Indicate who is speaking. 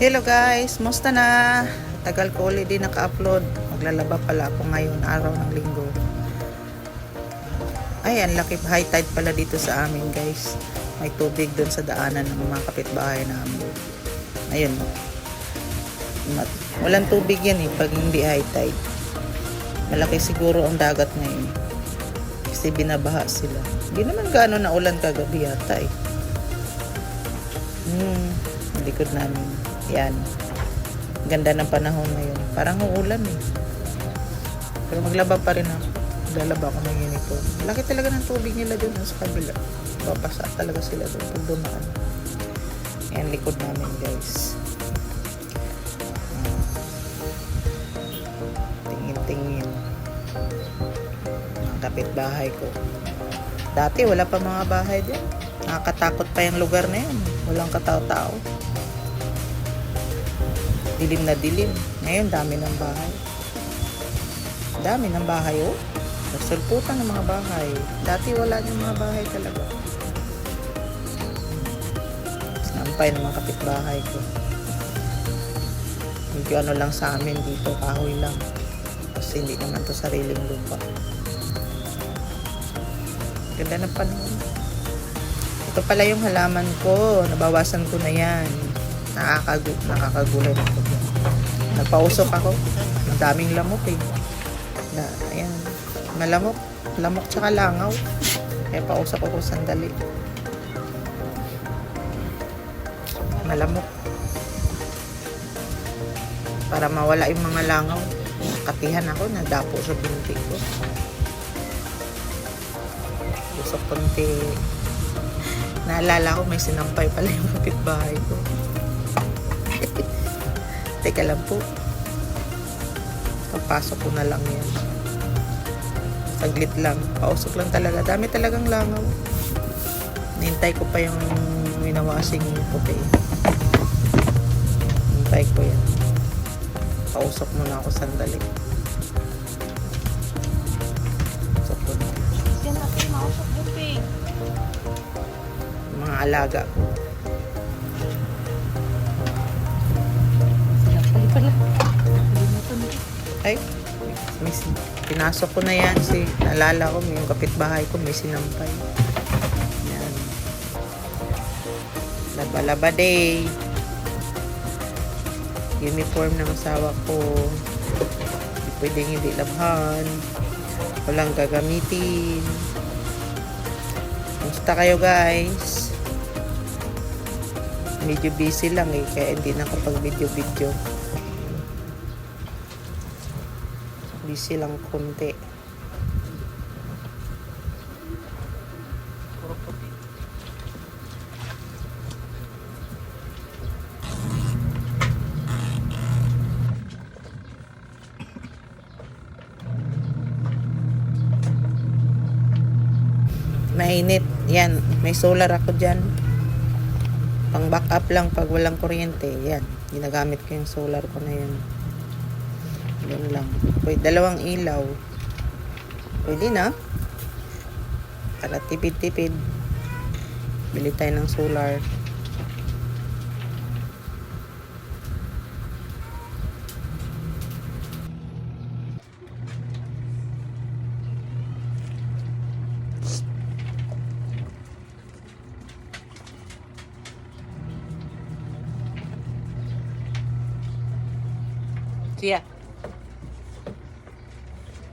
Speaker 1: Hello guys, musta na? Tagal ko ulit din naka-upload. Maglalaba pala ako ngayon, araw ng linggo. Ay, ang laki high tide pala dito sa amin guys. May tubig doon sa daanan ng mga kapitbahay namin. Ayun. Walang tubig yan eh pag hindi high tide. Malaki siguro ang dagat ngayon. Kasi binabaha sila. Hindi naman gaano na ulan kagabi yata eh. Hmm, likod namin. Yan. Ganda ng panahon ngayon. Parang uulan eh. Pero maglaba pa rin ako. Lalaba ako ng uniform. Laki talaga ng tubig nila doon sa kabila. Babasa talaga sila doon pag dumaan. Yan, likod namin guys. Tingin-tingin. Ang kapitbahay ko. Dati wala pa mga bahay doon. Nakakatakot pa yung lugar na yun. Walang katao-tao. Dilim na dilim. Ngayon, dami ng bahay. Dami ng bahay, oh. Nagsulputan ng mga bahay. Dati wala yung mga bahay talaga. Nampay ng mga kapitbahay ko. Medyo ano lang sa amin dito, kahoy lang. Kasi hindi naman to sariling lupa. Ganda ng panahon. Ito pala yung halaman ko. Nabawasan ko na yan. Nakakagu nakakagulay na dyan. Nagpausok ako. Ang daming lamok eh. Na, ayan. Malamok. Lamok tsaka langaw. Kaya pausok ako sandali. Malamok. Para mawala yung mga langaw. Katihan ako. Nadapo sa binti ko. Usok konti. Naalala ko may sinampay pala yung kapitbahay ko. Teka lang po. Papasok ko na lang yan. Saglit lang. Pausok lang talaga. Dami talagang langaw. Nintay ko pa yung winawasing puti. Nintay ko yan. Pausok muna ako sandali. Pausok ko na.
Speaker 2: Yan natin.
Speaker 1: Yung mga alaga ko. Ay, may pinasok ko na yan. Si, naalala ko, yung kapitbahay ko may sinampay. Yan. Laba-laba day. Uniform ng asawa ko. Hindi pwedeng hindi labhan. Walang gagamitin. Kumusta kayo guys? Medyo busy lang eh, kaya hindi nakapag video-video. Busy lang konti. Mainit. Yan, may solar ako dyan. Pang backup lang pag walang kuryente. Yan, ginagamit ko yung solar ko na yan. Yan lang. Pwede, dalawang ilaw. Pwede na. Para tipid-tipid. Bili tayo ng solar. Siya.